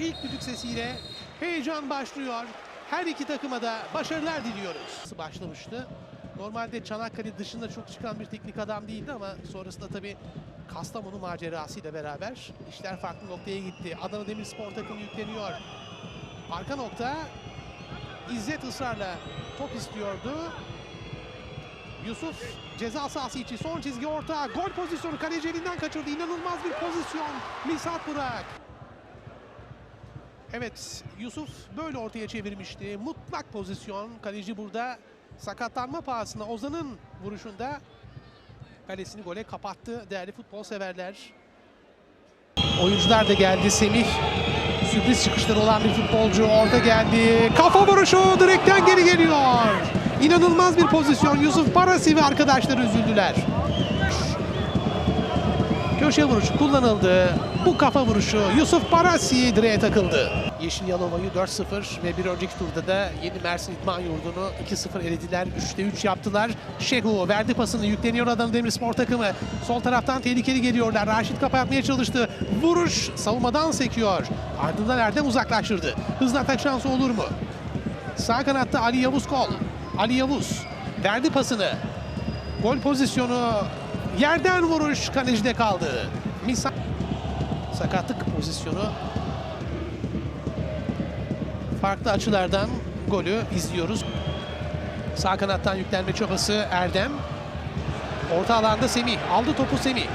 ilk düdük sesiyle heyecan başlıyor. Her iki takıma da başarılar diliyoruz. Başlamıştı. Normalde Çanakkale dışında çok çıkan bir teknik adam değildi ama sonrasında tabii Kastamonu macerasıyla beraber işler farklı noktaya gitti. Adana Demirspor takımı yükleniyor. Arka nokta İzzet ısrarla top istiyordu. Yusuf ceza sahası içi son çizgi orta. Gol pozisyonu kaleci elinden kaçırdı. İnanılmaz bir pozisyon. Misat Burak. Evet Yusuf böyle ortaya çevirmişti. Mutlak pozisyon. Kaleci burada sakatlanma pahasına Ozan'ın vuruşunda kalesini gole kapattı değerli futbol severler. Oyuncular da geldi. Semih sürpriz çıkışları olan bir futbolcu orada geldi. Kafa vuruşu direkten geri geliyor. İnanılmaz bir pozisyon. Yusuf Parasi ve arkadaşları üzüldüler. Köşe vuruşu kullanıldı. Bu kafa vuruşu Yusuf Parasi direğe takıldı. Yeşil Yalova'yı 4-0 ve bir önceki turda da yeni Mersin İdman Yurdu'nu 2-0 elediler. 3'te 3 yaptılar. Şehu verdi pasını yükleniyor Adana Demirspor takımı. Sol taraftan tehlikeli geliyorlar. Raşit kapatmaya çalıştı. Vuruş savunmadan sekiyor. Ardından Erdem uzaklaştırdı. Hızlı atak şansı olur mu? Sağ kanatta Ali Yavuz kol. Ali Yavuz verdi pasını. Gol pozisyonu yerden vuruş kalecide kaldı. Misa sakatlık pozisyonu. Farklı açılardan golü izliyoruz. Sağ kanattan yüklenme çabası Erdem. Orta alanda Semih. Aldı topu Semih.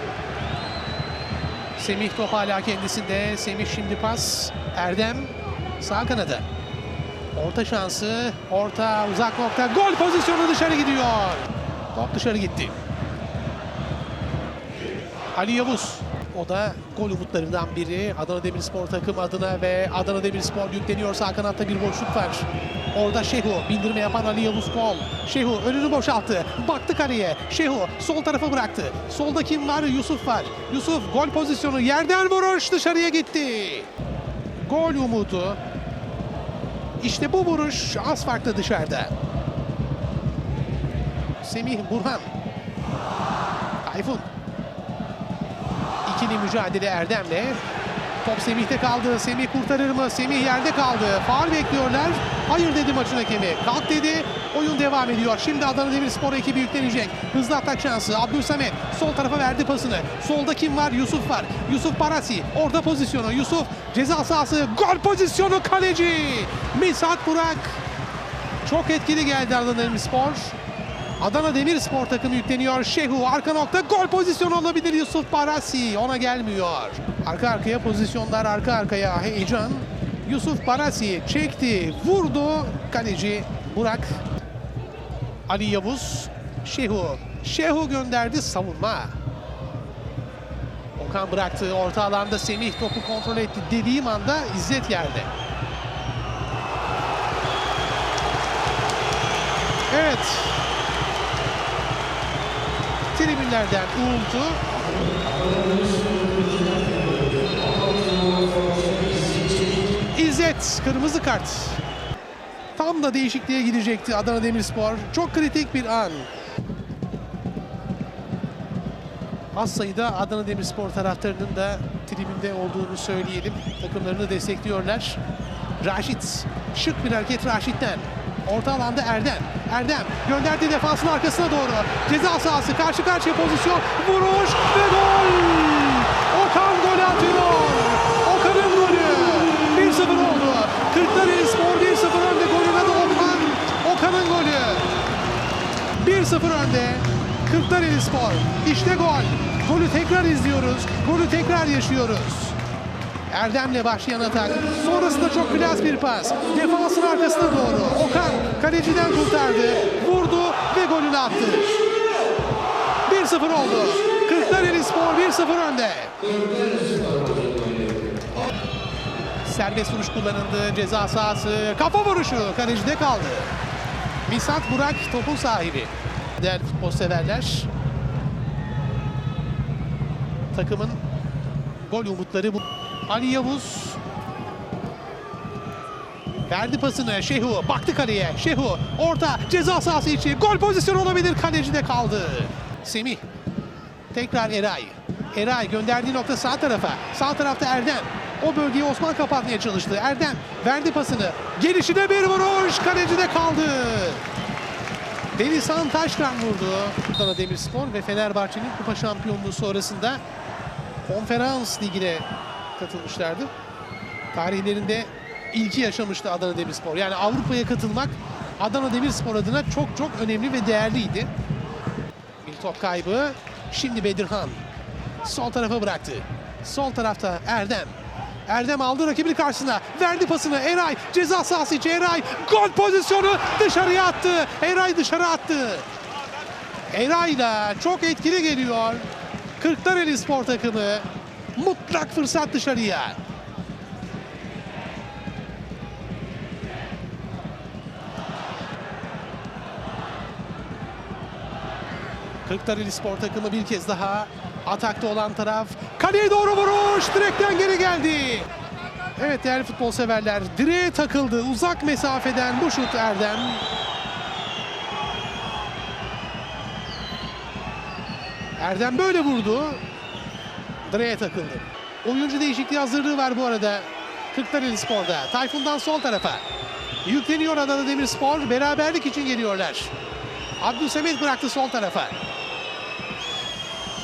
Semih top hala kendisinde. Semih şimdi pas. Erdem sağ kanada. Orta şansı. Orta uzak nokta. Gol pozisyonu dışarı gidiyor. Top dışarı gitti. Ali Yavuz. O da gol umutlarından biri. Adana Demirspor takım adına ve Adana Demirspor yükleniyor. Sağ kanatta bir boşluk var. Orada Şehu bindirme yapan Ali Yavuz Kol. Şehu önünü boşalttı. Baktı kareye. Şehu sol tarafa bıraktı. Solda kim var? Yusuf var. Yusuf gol pozisyonu. Yerden vuruş dışarıya gitti. Gol umudu. İşte bu vuruş az farklı dışarıda. Semih Burhan. Tayfun. İkili mücadele Erdem'le. Top Semih'te kaldı. Semih kurtarır mı? Semih yerde kaldı. Faul bekliyorlar. Hayır dedi maçın hakemi. Kalk dedi. Oyun devam ediyor. Şimdi Adana Demirspor ekibi yüklenecek. Hızlı atak şansı. Abdülsamet sol tarafa verdi pasını. Solda kim var? Yusuf var. Yusuf Barasi. Orada pozisyonu. Yusuf ceza sahası. Gol pozisyonu kaleci. Misat Burak. Çok etkili geldi Adana Demirspor. Adana Demirspor takımı yükleniyor. Şehu arka nokta gol pozisyonu olabilir Yusuf Barasi. Ona gelmiyor. Arka arkaya pozisyonlar arka arkaya heyecan. Yusuf Barasi çekti, vurdu. Kaleci Burak. Ali Yavuz. Şehu. Şehu gönderdi savunma. Okan bıraktı. Orta alanda Semih topu kontrol etti. Dediğim anda İzzet yerde. Evet. Tribünlerden uğultu. İzzet kırmızı kart. Tam da değişikliğe gidecekti Adana Demirspor. Çok kritik bir an. Az sayıda Adana Demirspor taraftarının da tribünde olduğunu söyleyelim. Takımlarını destekliyorlar. Raşit. Şık bir hareket Raşit'ten. Orta alanda Erdem. Erdem gönderdi defansın arkasına doğru. Ceza sahası karşı karşıya pozisyon. Vuruş ve gol. Okan gol atıyor. Okan'ın golü. 1-0 oldu. Kırklareli Spor 1-0 önde. Golün adı Okan. Okan'ın golü. 1-0 önde. Kırklareli Spor. İşte gol. Golü tekrar izliyoruz. Golü tekrar yaşıyoruz. Erdem'le başlayan atak. Sonrasında çok klas bir pas. Defansın arkasına doğru. Okan kaleciden kurtardı. Vurdu ve golünü attı. 1-0 oldu. Kırklareli Spor 1-0 önde. Serbest vuruş kullanıldı. Ceza sahası. Kafa vuruşu. Kalecide kaldı. Misat Burak topun sahibi. Değerli futbol severler. Takımın gol umutları bu. Ali Yavuz verdi pasını Şehu baktı kaleye Şehu orta ceza sahası içi gol pozisyonu olabilir kalecide kaldı Semih tekrar Eray Eray gönderdiği nokta sağ tarafa sağ tarafta Erdem O bölgeyi Osman kapatmaya çalıştı. Erdem verdi pasını. Gelişine bir vuruş. Kalecide kaldı. Denizhan Taşran vurdu. Adana Demirspor ve Fenerbahçe'nin kupa şampiyonluğu sonrasında konferans ligine katılmışlardı. Tarihlerinde ilki yaşamıştı Adana Demirspor. Yani Avrupa'ya katılmak Adana Demirspor adına çok çok önemli ve değerliydi. Bir top kaybı. Şimdi Bedirhan. Sol tarafa bıraktı. Sol tarafta Erdem. Erdem aldı rakibini karşısına. Verdi pasını Eray. Ceza sahası içi Eray. Gol pozisyonu dışarıya attı. Eray dışarı attı. Eray'la çok etkili geliyor. Kırklareli spor takımı. Mutlak fırsat dışarıya. Kırklareli spor takımı bir kez daha atakta olan taraf. Kaleye doğru vuruş. Direkten geri geldi. Evet değerli futbol severler. Direğe takıldı. Uzak mesafeden bu şut Erdem. Erdem böyle vurdu. Direğe takıldı. Oyuncu değişikliği hazırlığı var bu arada. Kırklareli Spor'da. Tayfun'dan sol tarafa. Yükleniyor Adana Demirspor. Beraberlik için geliyorlar. Abdülsemet bıraktı sol tarafa.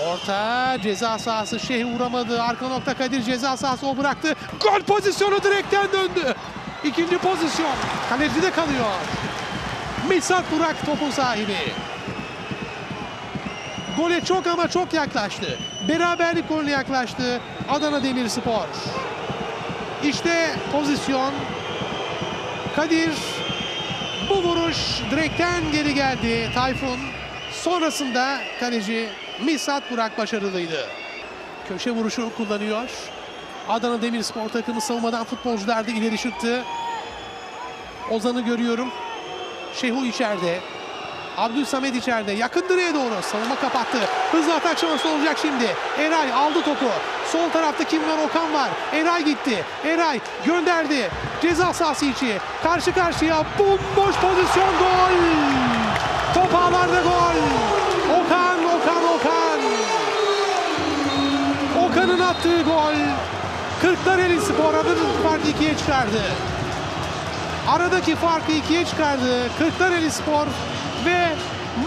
Orta ceza sahası Şeyh vuramadı. Arka nokta Kadir ceza sahası o bıraktı. Gol pozisyonu direkten döndü. İkinci pozisyon. Kalecide kalıyor. Misat Burak topun sahibi. Gole çok ama çok yaklaştı. Beraberlik golüne yaklaştı Adana Demirspor. İşte pozisyon. Kadir bu vuruş direkten geri geldi Tayfun. Sonrasında kaleci Misat Burak başarılıydı. Köşe vuruşu kullanıyor. Adana Demirspor takımı savunmadan futbolcular da ileri çıktı. Ozan'ı görüyorum. Şehu içeride. Abdülsamet içeride. Yakın direğe doğru. Savunma kapattı. Hızlı atak şansı olacak şimdi. Eray aldı topu. Sol tarafta kim var? Okan var. Eray gitti. Eray gönderdi. Ceza sahası içi. Karşı karşıya bomboş pozisyon gol. Top ağlarda gol. Okan, Okan, Okan. Okan'ın attığı gol. Kırklareli Spor adının farkı ikiye çıkardı. Aradaki farkı ikiye çıkardı. Kırklareli Spor ve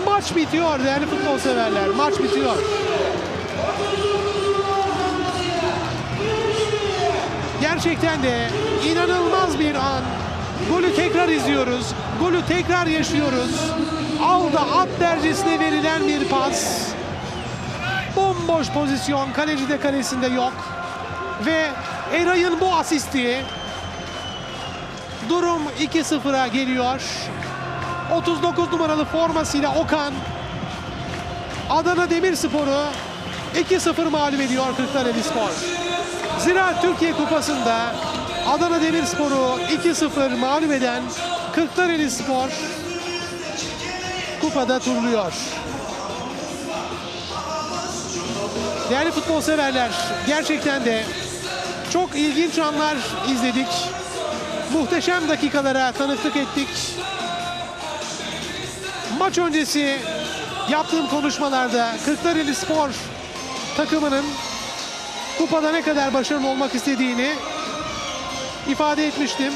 maç bitiyor değerli futbol severler. Maç bitiyor. Gerçekten de inanılmaz bir an. Golü tekrar izliyoruz. Golü tekrar yaşıyoruz. Alda at dercesine verilen bir pas. Bomboş pozisyon. Kaleci de kalesinde yok. Ve Eray'ın bu asisti Durum 2-0'a geliyor. 39 numaralı formasıyla Okan Adana Demirspor'u 2-0 mağlup ediyor Kırklareli Spor. Zira Türkiye Kupası'nda Adana Demirspor'u 2-0 mağlup eden Kırklareli Spor kupada turluyor. Değerli futbol severler, gerçekten de çok ilginç anlar izledik. Muhteşem dakikalara tanıklık ettik. Maç öncesi yaptığım konuşmalarda Kırklareli Spor takımının kupada ne kadar başarılı olmak istediğini ifade etmiştim.